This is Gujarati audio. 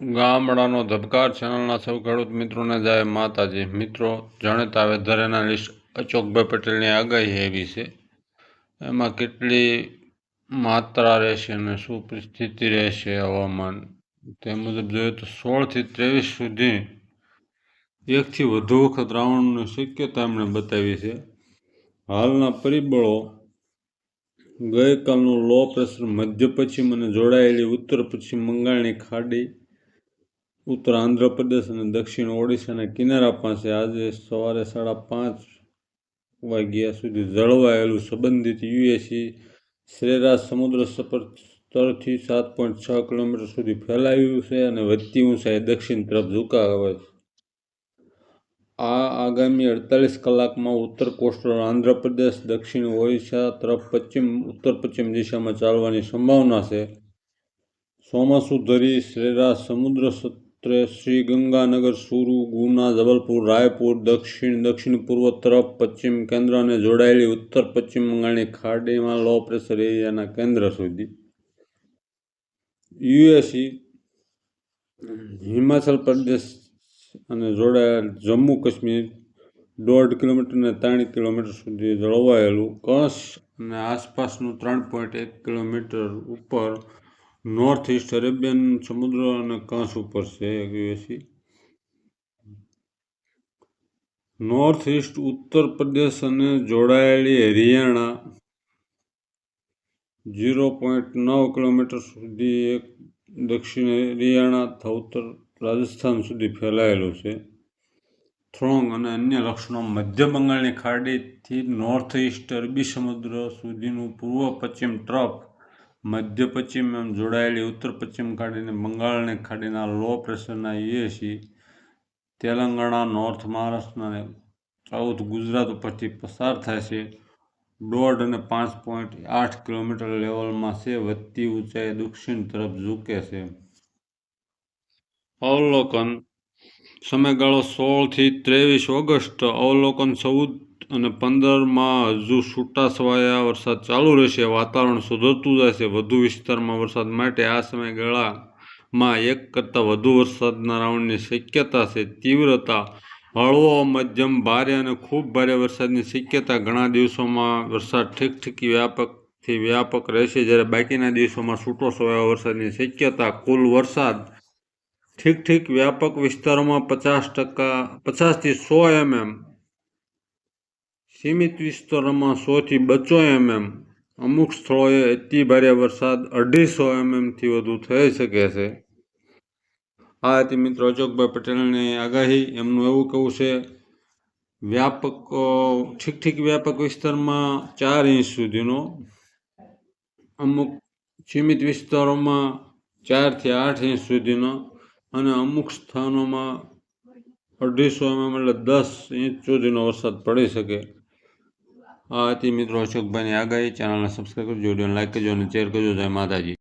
ગામડાનો ધબકાર ચેનલના સૌ ખેડૂત મિત્રોને જાય માતાજી. મિત્રો, જાણીતા વેધર લિસ્ટ અશોકભાઈ પટેલની આગાહી એવી છે. એમાં કેટલી માત્રા રહેશે અને શું પરિસ્થિતિ રહેશે હવામાન? તે મુજબ જોઈએ તો સોળથી ત્રેવીસ સુધી એકથી વધુ વખત રાવણની શક્યતા એમણે બતાવી છે. હાલના પરિબળો ગઈકાલનું લો પ્રેશર મધ્ય પશ્ચિમ અને જોડાયેલી ઉત્તર પશ્ચિમ બંગાળની ખાડી ઉત્તર આંધ્રપ્રદેશ અને દક્ષિણ ઓડિશાના કિનારા પાસે આજે સવારે સાડા પાંચ વાગ્યા સુધી જળવાયેલું સંબંધિત યુએસી સરેરાશ સમુદ્ર સફર સ્તરથી સાત પોઈન્ટ છ કિલોમીટર સુધી ફેલાયું છે અને વધતી ઊંચાઈ દક્ષિણ તરફ ઝુકાવે છે. આ આગામી અડતાલીસ કલાકમાં ઉત્તર કોસ્ટલ આંધ્રપ્રદેશ, દક્ષિણ ઓડિશા તરફ પશ્ચિમ, ઉત્તર પશ્ચિમ દિશામાં ચાલવાની સંભાવના છે. ચોમાસું ધરી સરેરાશ સમુદ્ર સત્રે શ્રી ગંગાનગર, સુરુ, ગુના, જબલપુર, રાયપુર, દક્ષિણ દક્ષિણ પૂર્વ તરફ, પશ્ચિમ કેન્દ્રને જોડાયેલી ઉત્તર પશ્ચિમ બંગાળની ખાડીમાં લો પ્રેશર એરિયાના કેન્દ્ર સુધી. યુએસી હિમાચલ પ્રદેશ અને જોડાયેલ જમ્મુ કાશ્મીર દોઢ કિલોમીટર અને ત્રણ કિલોમીટર સુધી જળવાયેલું. કચ્છ અને આસપાસનું ત્રણ પોઈન્ટ એક કિલોમીટર ઉપર નોર્થ ઇસ્ટ અરેબિયન સમુદ્ર અને કાંસ ઉપર છે એક્યુએસી નોર્થ ઇસ્ટ ઉત્તર પ્રદેશ અને જોડાયેલી હરિયાણા ઝીરો પોઈન્ટ નવ કિલોમીટર સુધી એક દક્ષિણ હરિયાણા, ઉત્તર રાજસ્થાન સુધી ફેલાયેલું છે. થ્રોંગ અને અન્ય લક્ષણો મધ્ય બંગાળની ખાડીથી નોર્થ ઇસ્ટ અરબી સમુદ્ર સુધીનું પૂર્વ પશ્ચિમ ટ્રફ મધ્ય પશ્ચિમ એમ જોડાયેલી, ઉત્તર પશ્ચિમ ખાડીને બંગાળની ખાડીના લો પ્રેશરના યુએસી તેલંગાણા નોર્થ મહારાષ્ટ્ર અને સાઉથ ગુજરાત ઉપરથી પસાર થાય છે. દોઢ અને પાંચ પોઈન્ટ આઠ કિલોમીટર લેવલમાં છે, વધતી ઊંચાઈ દક્ષિણ તરફ ઝૂકે છે. અવલોકન, સમયગાળો સોળથી ત્રેવીસ ઓગસ્ટ, અવલોકન ચૌદ અને પંદરમાં હજુ છૂટાછવાયા વરસાદ ચાલુ રહેશે, વાતાવરણ સુધરતું છે વધુ વિસ્તારમાં વરસાદ માટે આ સમયગાળામાં એક કરતાં વધુ વરસાદના રાઉન્ડની શક્યતા છે. તીવ્રતા, હળવો મધ્યમ, ભારે અને ખૂબ ભારે વરસાદની શક્યતા ઘણા દિવસોમાં વરસાદ ઠીક ઠીક વ્યાપકથી વ્યાપક રહેશે. જ્યારે બાકીના દિવસોમાં છૂટો છવાયા વરસાદની શક્યતા, કુલ વરસાદ ઠીક ઠીક વ્યાપક વિસ્તારોમાં પચાસ ટકા, પચાસથી સો એમએમ સીમિત વિસ્તારોમાં સોથી બચો એમએમ, અમુક સ્થળોએ અતિ ભારે વરસાદ અઢીસો એમએમથી વધુ થઈ શકે છે. આ હતી મિત્રો અશોકભાઈ પટેલની આગાહી. એમનું એવું કહેવું છે, વ્યાપક ઠીક ઠીક વ્યાપક વિસ્તારમાં ચાર ઇંચ સુધીનો, અમુક સીમિત વિસ્તારોમાં ચારથી આઠ ઇંચ સુધીનો અને અમુક સ્થાનોમાં અઢીસો એમએમ એટલે દસ ઇંચ સુધીનો વરસાદ પડી શકે. આ હતી મિત્રો અશોકભાઈની આગાહી. ચેનલને સબસ્ક્રાઈબ કરજો, વિડીયોને લાઈક કરજો અને શેર કરજો. જય માતાજી.